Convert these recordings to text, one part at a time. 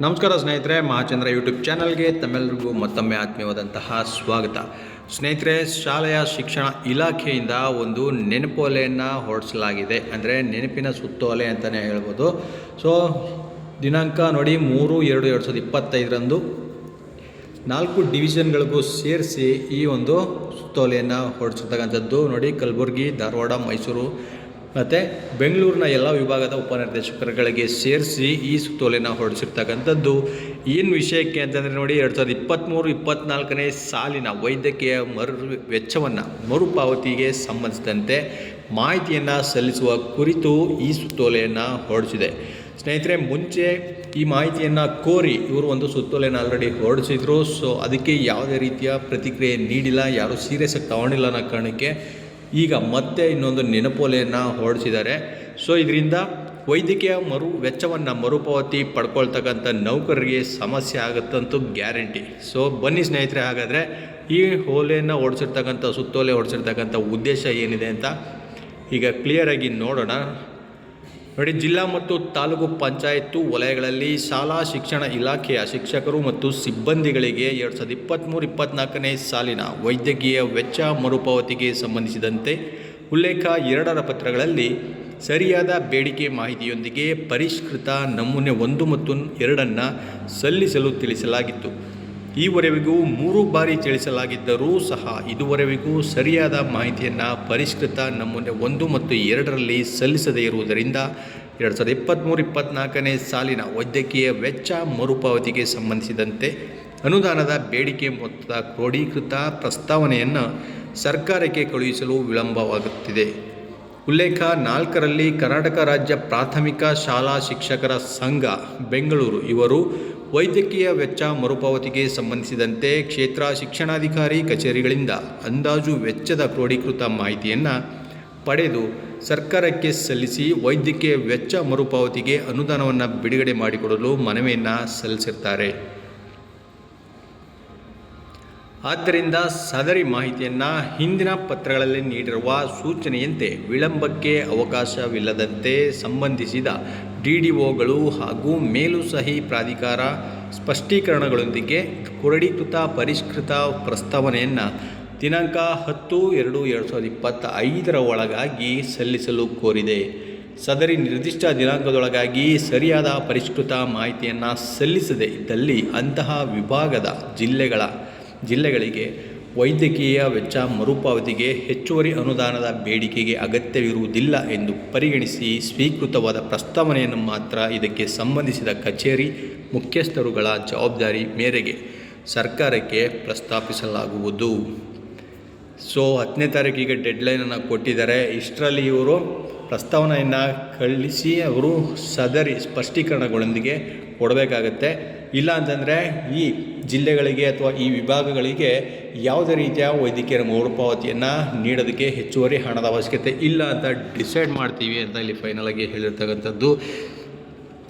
ನಮಸ್ಕಾರ ಸ್ನೇಹಿತರೆ, ಮಹಾಚಂದ್ರ ಯೂಟ್ಯೂಬ್ ಚಾನಲ್ಗೆ ತಮ್ಮೆಲ್ಲರಿಗೂ ಮತ್ತೊಮ್ಮೆ ಆತ್ಮೀಯವಾದಂತಹ ಸ್ವಾಗತ. ಸ್ನೇಹಿತರೆ, ಶಾಲೆಯ ಶಿಕ್ಷಣ ಇಲಾಖೆಯಿಂದ ಒಂದು ನೆನಪೊಲೆಯನ್ನು ಹೊರಡಿಸಲಾಗಿದೆ. ಅಂದರೆ ನೆನಪಿನ ಸುತ್ತೋಲೆ ಅಂತಲೇ ಹೇಳ್ಬೋದು. ಸೊ ದಿನಾಂಕ ನೋಡಿ, ಮೂರು, ಎರಡು ಎರಡು ಸಾವಿರದ ಇಪ್ಪತ್ತೈದರಂದು ನಾಲ್ಕು ಡಿವಿಷನ್ಗಳಿಗೂ ಸೇರಿಸಿ ಈ ಒಂದು ಸುತ್ತೋಲೆಯನ್ನು ಹೊರಡಿಸಿರ್ತಕ್ಕಂಥದ್ದು. ನೋಡಿ, ಕಲಬುರಗಿ, ಧಾರವಾಡ, ಮೈಸೂರು ಮತ್ತು ಬೆಂಗಳೂರಿನ ಎಲ್ಲ ವಿಭಾಗದ ಉಪನಿರ್ದೇಶಕರುಗಳಿಗೆ ಸೇರಿಸಿ ಈ ಸುತ್ತೋಲೆಯನ್ನು ಹೊರಡಿಸಿರ್ತಕ್ಕಂಥದ್ದು. ಏನು ವಿಷಯಕ್ಕೆ ಅಂತಂದರೆ ನೋಡಿ, ಎರಡು ಸಾವಿರದ ಇಪ್ಪತ್ತ್ಮೂರು ಇಪ್ಪತ್ತ್ನಾಲ್ಕನೇ ಸಾಲಿನ ವೈದ್ಯಕೀಯ ಮರು ವೆಚ್ಚವನ್ನು ಮರುಪಾವತಿಗೆ ಸಂಬಂಧಿಸಿದಂತೆ ಮಾಹಿತಿಯನ್ನು ಸಲ್ಲಿಸುವ ಕುರಿತು ಈ ಸುತ್ತೋಲೆಯನ್ನು ಹೊರಡಿಸಿದೆ. ಸ್ನೇಹಿತರೆ, ಮುಂಚೆ ಈ ಮಾಹಿತಿಯನ್ನು ಕೋರಿ ಇವರು ಒಂದು ಸುತ್ತೋಲೆಯನ್ನು ಆಲ್ರೆಡಿ ಹೊರಡಿಸಿದ್ರು. ಸೊ ಅದಕ್ಕೆ ಯಾವುದೇ ರೀತಿಯ ಪ್ರತಿಕ್ರಿಯೆ ನೀಡಿಲ್ಲ, ಯಾರೂ ಸೀರಿಯಸ್ ಆಗಿ ತಗೊಂಡಿಲ್ಲ ಅನ್ನೋ ಕಾರಣಕ್ಕೆ ಈಗ ಮತ್ತೆ ಇನ್ನೊಂದು ನೆನಪೋಲೆಯನ್ನು ಹೊರಡಿಸಿದ್ದಾರೆ. ಸೊ ಇದರಿಂದ ವೈದ್ಯಕೀಯ ಮರು ವೆಚ್ಚವನ್ನು ಮರುಪಾವತಿ ಪಡ್ಕೊಳ್ತಕ್ಕಂಥ ನೌಕರರಿಗೆ ಸಮಸ್ಯೆ ಆಗುತ್ತಂತೂ ಗ್ಯಾರಂಟಿ. ಸೊ ಬನ್ನಿ ಸ್ನೇಹಿತರೆ, ಹಾಗಾದರೆ ಈ ಹೋಲೆಯನ್ನು ಹೊಡೆಸಿರ್ತಕ್ಕಂಥ ಸುತ್ತೋಲೆ ಹೊಡೆಸಿರ್ತಕ್ಕಂಥ ಉದ್ದೇಶ ಏನಿದೆ ಅಂತ ಈಗ ಕ್ಲಿಯರಾಗಿ ನೋಡೋಣ. ನೋಡಿ, ಜಿಲ್ಲಾ ಮತ್ತು ತಾಲೂಕು ಪಂಚಾಯತ್ತು ವಲಯಗಳಲ್ಲಿ ಶಾಲಾ ಶಿಕ್ಷಣ ಇಲಾಖೆಯ ಶಿಕ್ಷಕರು ಮತ್ತು ಸಿಬ್ಬಂದಿಗಳಿಗೆ ಎರಡು ಸಾವಿರದ ಇಪ್ಪತ್ತ್ಮೂರು ಇಪ್ಪತ್ತ್ನಾಲ್ಕನೇ ಸಾಲಿನ ವೈದ್ಯಕೀಯ ವೆಚ್ಚ ಮರುಪಾವತಿಗೆ ಸಂಬಂಧಿಸಿದಂತೆ ಉಲ್ಲೇಖ ಎರಡರ ಪತ್ರಗಳಲ್ಲಿ ಸರಿಯಾದ ಬೇಡಿಕೆ ಮಾಹಿತಿಯೊಂದಿಗೆ ಪರಿಷ್ಕೃತ ನಮೂನೆ ಒಂದು ಮತ್ತು ಎರಡನ್ನು ಸಲ್ಲಿಸಲು ತಿಳಿಸಲಾಗಿತ್ತು. ಈವರೆವಿಗೂ ಮೂರು ಬಾರಿ ತಿಳಿಸಲಾಗಿದ್ದರೂ ಸಹ ಇದುವರೆವಿಗೂ ಸರಿಯಾದ ಮಾಹಿತಿಯನ್ನು ಪರಿಷ್ಕೃತ ನಮೂನೆ ಒಂದು ಮತ್ತು ಎರಡರಲ್ಲಿ ಸಲ್ಲಿಸದೇ ಇರುವುದರಿಂದ ಎರಡು ಸಾವಿರದ ಇಪ್ಪತ್ತ್ಮೂರು ಇಪ್ಪತ್ತ್ನಾಲ್ಕನೇ ಸಾಲಿನ ವೈದ್ಯಕೀಯ ವೆಚ್ಚ ಮರುಪಾವತಿಗೆ ಸಂಬಂಧಿಸಿದಂತೆ ಅನುದಾನದ ಬೇಡಿಕೆ ಮೊತ್ತದ ಕ್ರೋಢೀಕೃತ ಪ್ರಸ್ತಾವನೆಯನ್ನು ಸರ್ಕಾರಕ್ಕೆ ಕಳುಹಿಸಲು ವಿಳಂಬವಾಗುತ್ತಿದೆ. ಉಲ್ಲೇಖ ನಾಲ್ಕರಲ್ಲಿ ಕರ್ನಾಟಕ ರಾಜ್ಯ ಪ್ರಾಥಮಿಕ ಶಾಲಾ ಶಿಕ್ಷಕರ ಸಂಘ, ಬೆಂಗಳೂರು ಇವರು ವೈದ್ಯಕೀಯ ವೆಚ್ಚ ಮರುಪಾವತಿಗೆ ಸಂಬಂಧಿಸಿದಂತೆ ಕ್ಷೇತ್ರ ಶಿಕ್ಷಣಾಧಿಕಾರಿ ಕಚೇರಿಗಳಿಂದ ಅಂದಾಜು ವೆಚ್ಚದ ಕ್ರೋಢೀಕೃತ ಮಾಹಿತಿಯನ್ನು ಪಡೆದು ಸರ್ಕಾರಕ್ಕೆ ಸಲ್ಲಿಸಿ ವೈದ್ಯಕೀಯ ವೆಚ್ಚ ಮರುಪಾವತಿಗೆ ಅನುದಾನವನ್ನು ಬಿಡುಗಡೆ ಮಾಡಿಕೊಡಲು ಮನವಿಯನ್ನು ಸಲ್ಲಿಸಿರ್ತಾರೆ. ಆದ್ದರಿಂದ ಸದರಿ ಮಾಹಿತಿಯನ್ನು ಹಿಂದಿನ ಪತ್ರಗಳಲ್ಲಿ ನೀಡಿರುವ ಸೂಚನೆಯಂತೆ ವಿಳಂಬಕ್ಕೆ ಅವಕಾಶವಿಲ್ಲದಂತೆ ಸಂಬಂಧಿಸಿದ ಡಿ ಡಿ ಒಗಳು ಹಾಗೂ ಮೇಲುಸಹಿ ಪ್ರಾಧಿಕಾರ ಸ್ಪಷ್ಟೀಕರಣಗಳೊಂದಿಗೆ ಕುರಡೀಕೃತ ಪರಿಷ್ಕೃತ ಪ್ರಸ್ತಾವನೆಯನ್ನು ದಿನಾಂಕ ಹತ್ತು ಎರಡು ಎರಡು ಸಾವಿರದ ಇಪ್ಪತ್ತ ಐದರ ಒಳಗಾಗಿ ಸಲ್ಲಿಸಲು ಕೋರಿದೆ. ಸದರಿ ನಿರ್ದಿಷ್ಟ ದಿನಾಂಕದೊಳಗಾಗಿ ಸರಿಯಾದ ಪರಿಷ್ಕೃತ ಮಾಹಿತಿಯನ್ನು ಸಲ್ಲಿಸದೇ ಇದ್ದಲ್ಲಿ ಅಂತಹ ವಿಭಾಗದ ಜಿಲ್ಲೆಗಳ ಜಿಲ್ಲೆಗಳಿಗೆ ವೈದ್ಯಕೀಯ ವೆಚ್ಚ ಮರುಪಾವತಿಗೆ ಹೆಚ್ಚುವರಿ ಅನುದಾನದ ಬೇಡಿಕೆಗೆ ಅಗತ್ಯವಿರುವುದಿಲ್ಲ ಎಂದು ಪರಿಗಣಿಸಿ ಸ್ವೀಕೃತವಾದ ಪ್ರಸ್ತಾವನೆಯನ್ನು ಮಾತ್ರ ಇದಕ್ಕೆ ಸಂಬಂಧಿಸಿದ ಕಚೇರಿ ಮುಖ್ಯಸ್ಥರುಗಳ ಜವಾಬ್ದಾರಿ ಮೇರೆಗೆ ಸರ್ಕಾರಕ್ಕೆ ಪ್ರಸ್ತಾಪಿಸಲಾಗುವುದು. ಸೊ, ಹತ್ತನೇ ತಾರೀಕಿಗೆ ಡೆಡ್ಲೈನನ್ನು ಕೊಟ್ಟಿದ್ದಾರೆ. ಇಷ್ಟರಲ್ಲಿ ಇವರು ಪ್ರಸ್ತಾವನೆಯನ್ನು ಕಳಿಸಿ ಅವರು ಸದರಿ ಸ್ಪಷ್ಟೀಕರಣಗಳೊಂದಿಗೆ ಕೊಡಬೇಕಾಗತ್ತೆ. ಇಲ್ಲ ಅಂತಂದರೆ ಈ ಜಿಲ್ಲೆಗಳಿಗೆ ಅಥವಾ ಈ ವಿಭಾಗಗಳಿಗೆ ಯಾವುದೇ ರೀತಿಯ ವೈದ್ಯಕೀಯ ಮರುಪಾವತಿಯನ್ನು ನೀಡೋದಕ್ಕೆ ಹೆಚ್ಚುವರಿ ಹಣದ ಅವಶ್ಯಕತೆ ಇಲ್ಲ ಅಂತ ಡಿಸೈಡ್ ಮಾಡ್ತೀವಿ ಅಂತ ಇಲ್ಲಿ ಫೈನಲಾಗಿ ಹೇಳಿರ್ತಕ್ಕಂಥದ್ದು.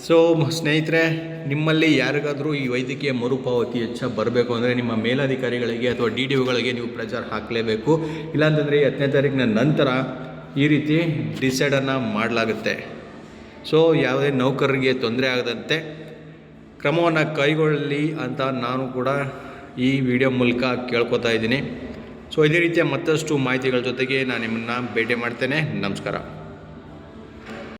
ಸೊ ಸ್ನೇಹಿತರೆ, ನಿಮ್ಮಲ್ಲಿ ಯಾರಿಗಾದರೂ ಈ ವೈದ್ಯಕೀಯ ಮರುಪಾವತಿ ಹೆಚ್ಚ ಬರಬೇಕು ಅಂದರೆ ನಿಮ್ಮ ಮೇಲಾಧಿಕಾರಿಗಳಿಗೆ ಅಥವಾ ಡಿ ಡಿ ಒಗಳಿಗೆ ನೀವು ಪ್ರಚಾರ ಹಾಕಲೇಬೇಕು. ಇಲ್ಲಾಂತಂದರೆ ಹತ್ತನೇ ತಾರೀಕಿನ ನಂತರ ಈ ರೀತಿ ಡಿಸೈಡನ್ನು ಮಾಡಲಾಗುತ್ತೆ. ಸೊ ಯಾವುದೇ ನೌಕರರಿಗೆ ತೊಂದರೆ ಆಗದಂತೆ ಕ್ರಮವನ್ನು ಕೈಗೊಳ್ಳಲಿ ಅಂತ ನಾನು ಕೂಡ ಈ ವಿಡಿಯೋ ಮೂಲಕ ಕೇಳ್ಕೊತಾ ಇದ್ದೀನಿ. ಸೊ ಇದೇ ರೀತಿಯ ಮತ್ತಷ್ಟು ಮಾಹಿತಿಗಳ ಜೊತೆಗೆ ನಾನು ನಿಮ್ಮನ್ನು ಭೇಟಿ ಮಾಡ್ತೇನೆ. ನಮಸ್ಕಾರ.